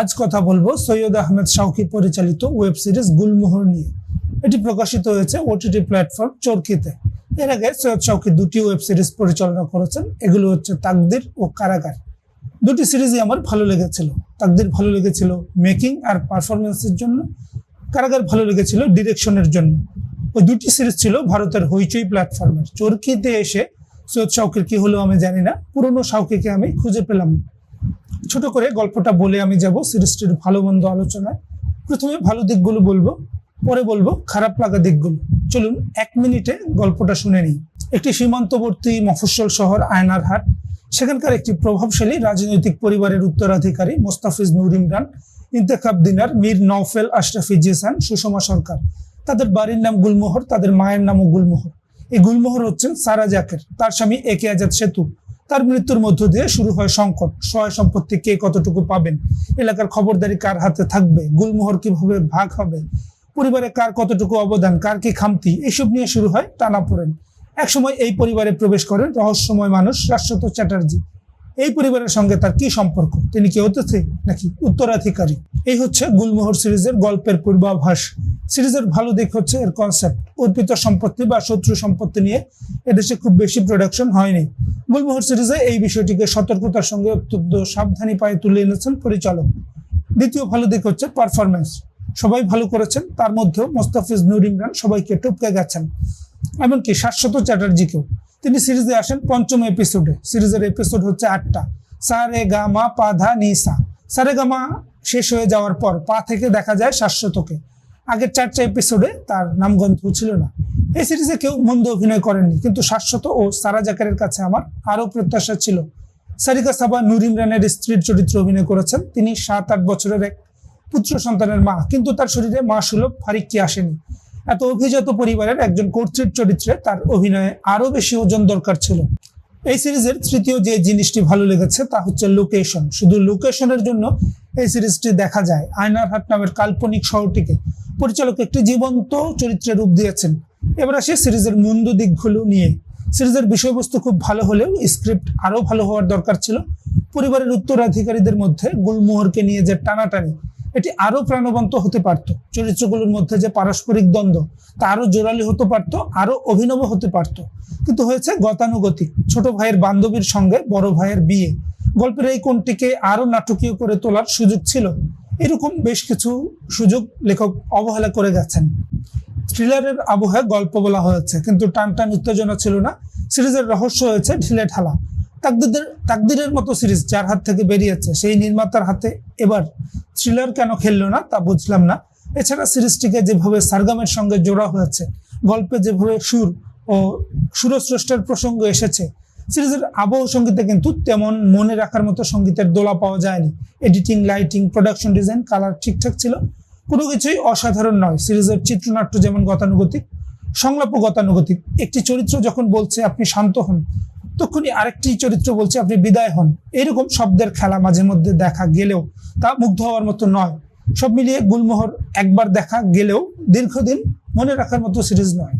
আজ কথা বলব সৈয়দ আহমেদ শাওকি পরিচালিত ওয়েব সিরিজ গুলমোহর নিয়ে। এটি প্রকাশিত হয়েছে ওটিটি প্ল্যাটফর্ম চরকিতে। এর আগে সৈয়দ শাওকি দুটি ওয়েব সিরিজ পরিচালনা করেছেন, এগুলো হচ্ছে তাকদির ও কারাগার। দুটি সিরিজই আমার ভালো লেগেছিল। তাকদির ভালো লেগেছিল মেকিং আর পারফরমেন্সের জন্য, কারাগার ভালো লেগেছিল ডিরেকশনের জন্য। ওই দুটি সিরিজ ছিল ভারতের হইচই প্ল্যাটফর্মের। চরকিতে এসে সৈয়দ শাওকির কি হলো আমি জানি না, পুরনো শাওকিকে আমি খুঁজে পেলাম না। ছোট করে গল্পটা বলে আমি যাব। সিরিজটির ভালো মন্দ আলোচনায়। প্রথমে ভালো দিকগুলো বলব, পরে বলব খারাপ লাগা দিকগুলো। চলুন এক মিনিটে গল্পটা শুনে নিই। একটি সীমান্তবর্তী মফস্বল শহর আয়নারহাট সেখানকার একটি প্রভাবশালী রাজনৈতিক পরিবারের উত্তরাধিকারী মোস্তাফিজ নূর ইমরান, ইন্তেখাব দিনার মীর নওফেল আশরাফি জেসান সুষমা সরকার। তাদের বাড়ির নাম গুলমোহর, তাদের মায়ের নামও গুলমোহর। এই গুলমোহর হচ্ছেন সারা জাকের। তার স্বামী একে আজাদ সেতু। তার মৃত্যুর মধ্য দিয়ে শুরু হয় সংকট। সহায় সম্পত্তি কে কতটুকু পাবেন? এলাকার খবরদারি কার হাতে থাকবে? গুলমোহর কীভাবে ভাগ হবে? পরিবারে কার কতটুকু অবদান? কার কি খামতি? এসব নিয়ে শুরু হয় টানাপোড়েন। একসময় এই পরিবারে প্রবেশ করেন রহস্যময় মানুষ শাশ্বত চ্যাটার্জি। এই পরিবারের সঙ্গে তার কি সম্পর্ক? তিনি কি হতেছে নাকি উত্তরাধিকারী? এই হচ্ছে গুলমোহর সিরিজের গল্পের পূর্বাভাস। সিরিজের ভালো দিক হচ্ছে এর কনসেপ্ট অর্পিত সম্পত্তি বা শত্রু সম্পত্তি নিয়ে এদেশে খুব বেশি প্রোডাকশন হয়নি। গুলমোহর সিরিজে এই বিষয়টিকে সতর্কতার সঙ্গে অত্যন্ত সাবধানী পায়ে তুলে এনেছেন পরিচালক। দ্বিতীয় ভালো দিক হচ্ছে পারফরমেন্স সবাই ভালো করেছেন, তার মধ্যেও মোস্তাফিজ নুর ইমরান সবাইকে টপকে গেছেন। এমনকি শাশ্বত চ্যাটার্জিকেও। তিনি সিরিজে আসেন পঞ্চম এপিসোডে সিরিজের এপিসোড হচ্ছে আটটা। সারে গা মা পা ধা নি সা। সারে গা মা শেষ হয়ে যাওয়ার পর পা থেকে দেখা যায় শাশ্বতকে আগের চারটা এপিসোডে তার নামগন্ধ ছিল না। এই সিরিজে কেউ মন্দ অভিনয় করেননি, কিন্তু শাশ্বত ও সারা জাকারের কাছে আমার আরও প্রত্যাশা ছিল। সারিকা সাবা, নূর ইমরানের স্ত্রীর চরিত্রে অভিনয় করেছেন। তিনি সাত আট বছরের এক পুত্র সন্তানের মা, কিন্তু তার শরীরে মা সুলভ ফারিকটি আসেনি? এত অভিজাত পরিবারের একজন কর্তৃর চরিত্রে তার অভিনয়ে আরও বেশি ওজন দরকার ছিল। এই সিরিজের তৃতীয় যে জিনিসটি ভালো লেগেছে তা হচ্ছে লোকেশন শুধু লোকেশনের জন্য এই সিরিজটি দেখা যায়। আয়নারহাট নামের কাল্পনিক শহরটিকে পরিচালক একটি জীবন্ত চরিত্রে রূপ দিয়েছেন। এবার আসে সিরিজের মন্দ দিকগুলো নিয়ে। সিরিজের বিষয়বস্তু খুব ভালো হলেও স্ক্রিপ্ট আরও ভালো হওয়ার দরকার ছিল। পরিবারের উত্তরাধিকারীদের মধ্যে গুলমোহরকে নিয়ে যে টানাটানি, এটি আরও প্রাণবন্ত হতে পারত। চরিত্রগুলোর মধ্যে যে পারস্পরিক দ্বন্দ্ব, তা আরও জোরালি হতে পারত আরও অভিনব হতে পারত। কিন্তু হয়েছে গতানুগতিক। ছোট ভাইয়ের বান্ধবীর সঙ্গে বড় ভাইয়ের বিয়ে। গল্পের এই কোণটিকে আরও নাটকীয় করে তোলার সুযোগ ছিল। এরকম বেশ কিছু সুযোগ লেখক অবহেলা করে গেছেন থ্রিলারের আবহে গল্প বলা হয়েছে, কিন্তু টান টান উত্তেজনা ছিল না। সিরিজের রহস্য হয়েছে ঢিলে ঢালা। তাকদিদের তাকদিরের মতো সিরিজ যার হাত থেকে বেরিয়েছে, সেই নির্মাতার হাতে এবার থ্রিলার কেন খেললো না তা বুঝলাম না। এছাড়া সিরিজটিকে যেভাবে সারগামের সঙ্গে জোড়া হয়েছে, গল্পে যেভাবে সুর ও সুরস্রষ্টার প্রসঙ্গ এসেছে সিরিজের আবহ সঙ্গীতে কিন্তু তেমন মনে রাখার মতো সঙ্গীতের দোলা পাওয়া যায়নি। Editing lighting production design colour ঠিকঠাক ছিল। কোনো কিছুই অসাধারণ নয়। সিরিজের চিত্রনাট্য যেমন গতানুগতিক সংলাপও গতানুগতিক। একটি চরিত্র যখন বলছে আপনি শান্ত হন, তখনই আরেকটি চরিত্র বলছে আপনি বিদায় হন। এরকম শব্দের খেলা মাঝে মধ্যে দেখা গেলেও তা মুগ্ধ হওয়ার মতো নয়। সব মিলিয়ে গুলমোহর একবার দেখা গেলেও দীর্ঘদিন মনে রাখার মতো সিরিজ নয়।